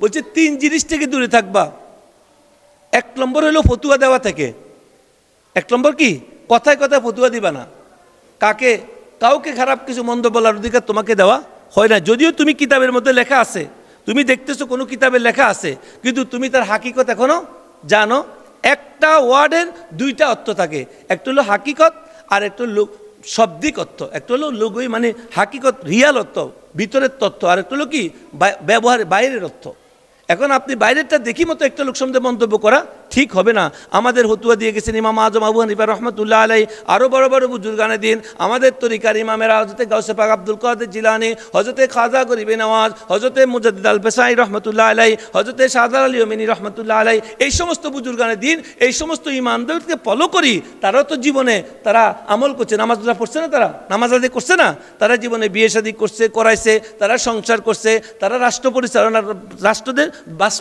বলছে, তিন জিনিস থেকে দূরে থাকবা। এক নম্বর হলো ফতুয়া দেওয়া থেকে। এক নম্বর কি? কথায় কথায় ফতুয়া দিবা না। কাকে? কাউকে খারাপ কিছু মন্দ বলার অধিকার তোমাকে দেওয়া হয় না। যদিও তুমি কিতাবের মধ্যে লেখা আছে, তুমি দেখতেছো কোনো কিতাবে লেখা আছে, কিন্তু তুমি তার হাকিকত এখনও জানো। একটা ওয়ার্ডের দুইটা অর্থ থাকে। একটা হলো হাকিকত আর একটা হলো শব্দিক অর্থ। একটা হলো লঘুই মানে হাকিকত, রিয়াল অর্থ, ভিতরের তথ্য। আর একটা হলো কি? বা- ব্যবহার বাইরের অর্থ। এখন আপনি বাইরেরটা দেখি মতো একটা লোক সম্বন্ধে মন্তব্য করা ঠিক হবে না। আমাদের হতুয়া দিয়ে গেছেন ইমাম আজম আবু হানিফা রহমতুল্লাহ আলাই আরও বড় বড় বুজুর্গানে দিন। আমাদের তরিকার ইমামেরা হজরতে গাউসে পাক আব্দুল কাদের জিলানি হজরতে খাজা গরিবে নওয়াজ হজরতে মুজাদ্দিদ আল পেসাই রহমতুল্লাহ আলাই হজরতে সাদার আলী ওমিনী রহমতুল্লাহ আলাই এই সমস্ত বুজুর্গানে দিন, এই সমস্ত ইমামদেরকে ফলো করি, তারাও তো জীবনে তারা আমল করছে, নামাজ রোজা পড়ছে না তারা? নামাজ আদি করছে না? তারা জীবনে বিয়ে শাদী করছে, করাইছে, তারা সংসার করছে, তারা রাষ্ট্র পরিচালনার রাষ্ট্রদের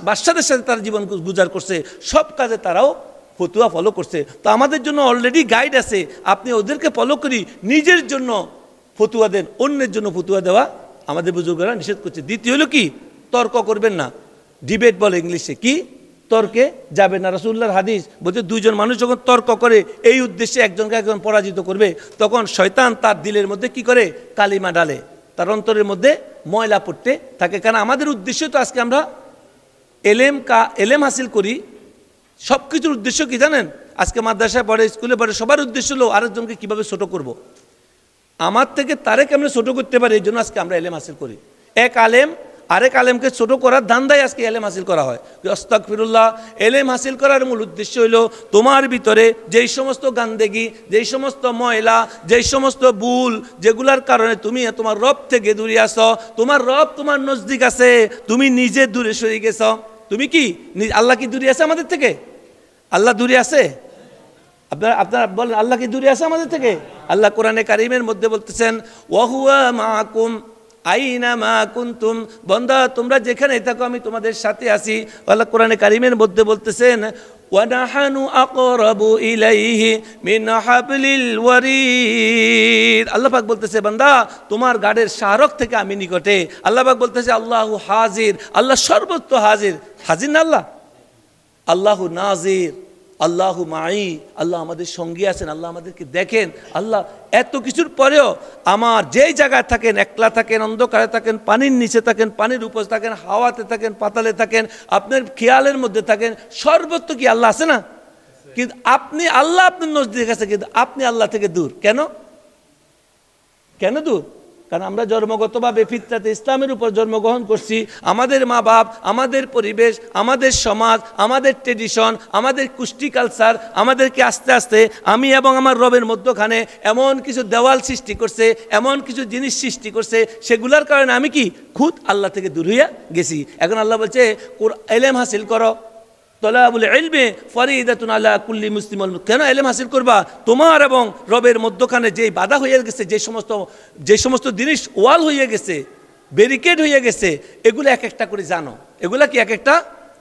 বাদশাদের সাথে তারা জীবন গুজার করছে। সব কাজে তারাও ফতুয়া ফলো করছে। তো আমাদের জন্য অলরেডি গাইড আছে। আপনি ওদেরকে ফলো করি, নিজের জন্য ফতুয়া দেন, অন্যের জন্য ফতুয়া দেওয়া আমাদের বুজুর্গরা নিষেধ করছে। দ্বিতীয় হলো কি? তর্ক করবেন না। ডিবেট বলে ইংলিশে। কি? তর্কে যাবে না। রাসুল্লাহর হাদিস বলছে, দুইজন মানুষ যখন তর্ক করে, এই উদ্দেশ্যে একজনকে একজন পরাজিত করবে, তখন শয়তান তার দিলের মধ্যে কি করে? কালিমা ডালে তার অন্তরের মধ্যে ময়লা পড়তে থাকে। কারণ আমাদের উদ্দেশ্য তো আজকে আমরা এলেম কা এলেম হাসিল করি সব কিছুর উদ্দেশ্য কি জানেন? আজকে মাদ্রাসায় পড়ে, স্কুলে পড়ে, সবার উদ্দেশ্য হলো আরেকজনকে কীভাবে ছোট করব। আমার থেকে তারে কেমন ছোট করতে পারে, এই জন্য আজকে আমরা এলেম হাসিল করি। এক আলেম, আরেক আলেমকে ছোট করার ধান্দায় আজকে এলেম হাসিল করা হয়। অস্তাক ফিরুল্লাহ এলেম হাসিল করার মূল উদ্দেশ্য হলো তোমার ভিতরে যেই সমস্ত গান্দেগি, যেই সমস্ত ময়লা, যেই সমস্ত ভুল, যেগুলার কারণে তুমি তোমার রব থেকে দূরে আসো তোমার রব তোমার নজদিক আছে, তুমি নিজে দূরে সরে গেছ। তুমি কি? আল্লাহ কি দূরে আছে আমাদের থেকে? আল্লাহ দূরে আছে? আপনারা আপনারা বলেন, আল্লাহ কি দূরে আছে আমাদের থেকে? আল্লাহ কোরআনে কারিমের মধ্যে বলতেছেন ওয়াহুয়া মাহকুম আইনা মা কুন্তুম বন্দা, তোমরা যেখানে থাকো, আমি তোমাদের সাথে আছি। আল্লাহ কোরআনে কারিমের মধ্যে বলতেছেন ওয়ানাহানু আকরাবু ইলাইহি মিন হাবলিল ওয়ারিদ। আল্লাহ পাক বলতেছে, বান্দা, তোমার গাড়ের শাহরক থেকে আমি নিকটে। আল্লাহ পাক বলতেছে, আল্লাহু হাজির। আল্লাহ সর্বত্র হাজির। হাজির না আল্লাহ? আল্লাহু নাজির, আল্লাহু মাই আল্লাহ আমাদের সঙ্গী আছেন, আল্লাহ আমাদেরকে দেখেন, আল্লাহ এত কিছুর পরেও আমার যেই জায়গায় থাকেন, একলা থাকেন, অন্ধকারে থাকেন, পানির নিচে থাকেন, পানির উপর থাকেন, হাওয়াতে থাকেন, পাতালে থাকেন, আপনার খেয়ালের মধ্যে থাকেন, সর্বত্র কি আল্লাহ আছে না? কিন্তু আপনি, আল্লাহ আপনার নজদিক আছে কিন্তু আপনি আল্লাহ থেকে দূর। কেন? কেন দূর? কারণ আমরা জন্মগতভাবে ফিতরাতে ইসলামের উপর জন্মগ্রহণ করছি। আমাদের মা বাপ আমাদের পরিবেশ, আমাদের সমাজ, আমাদের ট্রেডিশন আমাদের কুষ্টি কালচার আমাদেরকে আস্তে আস্তে আমি এবং আমার রবের মধ্যখানে এমন কিছু দেওয়াল সৃষ্টি করছে, এমন কিছু জিনিস সৃষ্টি করছে, সেগুলোর কারণে আমি কি? খুদ আল্লাহ থেকে দূর হইয়া গেছি। এখন আল্লাহ বলছে, কোর- এলেম হাসিল করো। তলাবুল এলমে ফরিদাতুন আল্লাহ কুল্লি মুসলিম কেন এলেম হাসিল করবা? তোমার এবং রবের মধ্যখানে যে বাধা হয়ে গেছে, যে সমস্ত যে সমস্ত জিনিস ওয়াল হয়ে গেছে, ব্যারিকেড হয়ে গেছে, এগুলো এক একটা করে জানো। এগুলা কি এক একটা?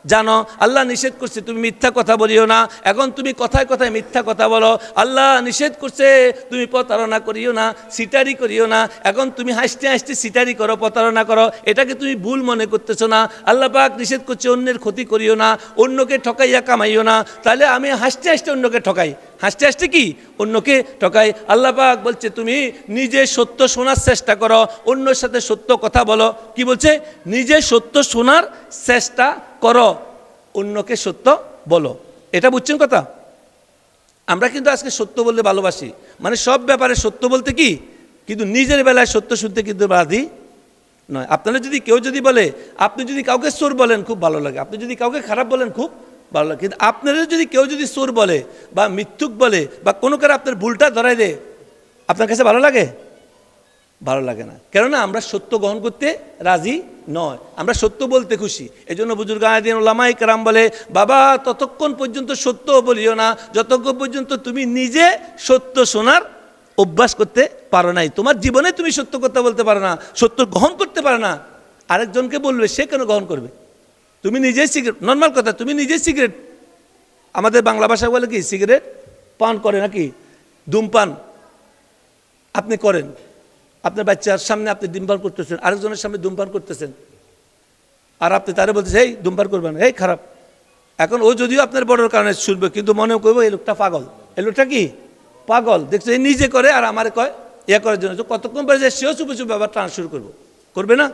জানো, আল্লাহ নিষেধ করছে, তুমি মিথ্যা কথা বলিও না। এখন তুমি কথায় কথায় মিথ্যা কথা বলো। আল্লাহ নিষেধ করছে, তুমি প্রতারণা করিও না, সিটারি করিও না। এখন তুমি হাসতে হাসতে সিটারি করো, প্রতারণা করো। এটাকে তুমি ভুল মনে করতেছো না। আল্লাহ পাক নিষেধ করছে, অন্যের ক্ষতি করিও না, অন্যকে ঠকাইয়া কামাইও না। তাহলে আমি হাসতে হাসতে অন্যকে ঠকাই। হাসতে হাসতে কি? অন্যকে ঠকাই। আল্লাহ পাক বলছে, তুমি নিজে সত্য শোনার চেষ্টা করো, অন্যর সাথে সত্য কথা বলো। কি বলছে? নিজে সত্য শোনার চেষ্টা করো, অন্যকে সত্য বলো। এটা বুঝছেন কথা? আমরা কিন্তু আজকে সত্য বলতে ভালোবাসি। মানে সব ব্যাপারে সত্য বলতে কি? কিন্তু নিজের বেলায় সত্য শুনতে কিন্তু বাধি নয়। আপনারা যদি কেউ যদি বলে, আপনি যদি কাউকে চোর বলেন, খুব ভালো লাগে। আপনি যদি কাউকে খারাপ বলেন, খুব ভালো লাগে। কিন্তু আপনারা যদি কেউ যদি চোর বলে বা মিথ্যুক বলে বা কোনো কারণে আপনার ভুলটা ধরাই দেয়, আপনার কাছে ভালো লাগে? ভালো লাগে না। কেননা আমরা সত্য গ্রহণ করতে রাজি নয়। আমরা সত্য বলতে খুশি। এই জন্য বুজুর্গ আদিন ওলামাই কারাম বলে, বাবা, ততক্ষণ পর্যন্ত সত্য বলিও না। যতক্ষণ পর্যন্ত তুমি নিজে সত্য শোনার অভ্যাস করতে পারো নাই। তোমার জীবনে তুমি সত্য কথা বলতে পারো না, সত্য গ্রহণ করতে পারো না। আরেকজনকে বলবে, সে কেন গ্রহণ করবে? তুমি নিজেই সিগারেট নর্মাল কথা, তুমি নিজেই সিগারেট। আমাদের বাংলা ভাষায় বলে কি, সিগারেট পান করে নাকি? ধূমপান আপনি করেন। আপনার বাচ্চার সামনে আপনি ডিমপান করতেছেন, আরেকজনের সামনে ধূমপান করতেছেন। আর আপনি তারে বলতেছেন এই ধূমপান করবেন এই খারাপ। এখন ও যদিও আপনার বড়োর কারণে শুনবে, কিন্তু মনে করব, এই লোকটা পাগল। এই লোকটা কি? পাগল। দেখছ, এই নিজে করে আর আমার কয় ইয়ে করার জন্য। কতক্ষণ পরে যে সেও চুপে চুপে আবার টানা শুরু করব? করবে না?